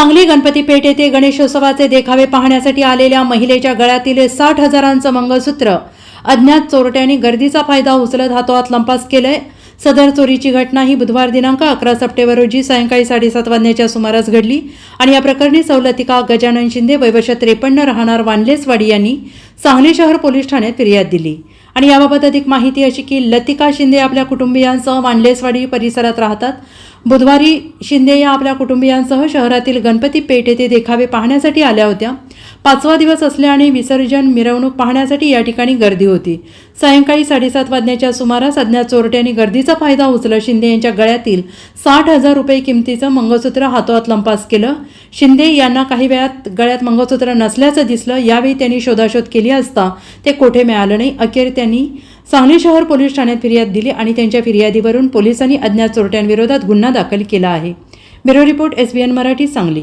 सांगली गणपती पेठ येथे गणेशोत्सवाचे देखावे पाहण्यासाठी आलेल्या महिलेच्या गळ्यातील साठ हजारांचं मंगळसूत्र. अज्ञात चोरट्यांनी गर्दीचा फायदा उचलत हातोहात लंपास केलंय. सदर चोरीची घटना ही बुधवार दिनांक अकरा सप्टेंबर रोजी सायंकाळी साडेसात वाजण्याच्या सुमारास घडली आणि या प्रकरणी सवलतिका गजानन शिंदे वैवश त्रेपन्न राहणार वानलेसवाडी यांनी सांगली शहर पोलीस ठाण्यात फिर्याद दिली. आणि याबाबत अधिक माहिती अशी की लतिका शिंदे आपल्या कुटुंबियांसह मांडलेसवाडी परिसरात राहतात. बुधवारी शिंदे या आपल्या कुटुंबियांसह शहरातील गणपती पेठ येथे देखावे पाहण्यासाठी आल्या होत्या. पाचवा दिवस असल्याने विसर्जन मिरवणूक पाहण्यासाठी या ठिकाणी गर्दी होती. सायंकाळी साडेसात वाजण्याच्या सुमारास अज्ञात चोरट्यांनी गर्दीचा फायदा उचलत शिंदे यांच्या गळ्यातील साठ हजार रुपये किमतीचं मंगळसूत्र हातोहात लंपास केलं. शिंदे यांना काही वेळात गळ्यात मंगळसूत्र नसल्याचं दिसलं. यावेळी त्यांनी शोधाशोध केली असता ते कोठे मिळालं नाही. अखेर त्यांनी सांगली शहर पोलीस ठाण्यात फिर्याद दिली आणि त्यांच्या फिर्यादीवरून पोलिसांनी अज्ञात चोरट्यांविरोधात गुन्हा दाखल केला आहे. Bureau report S B N Marathi Sangli.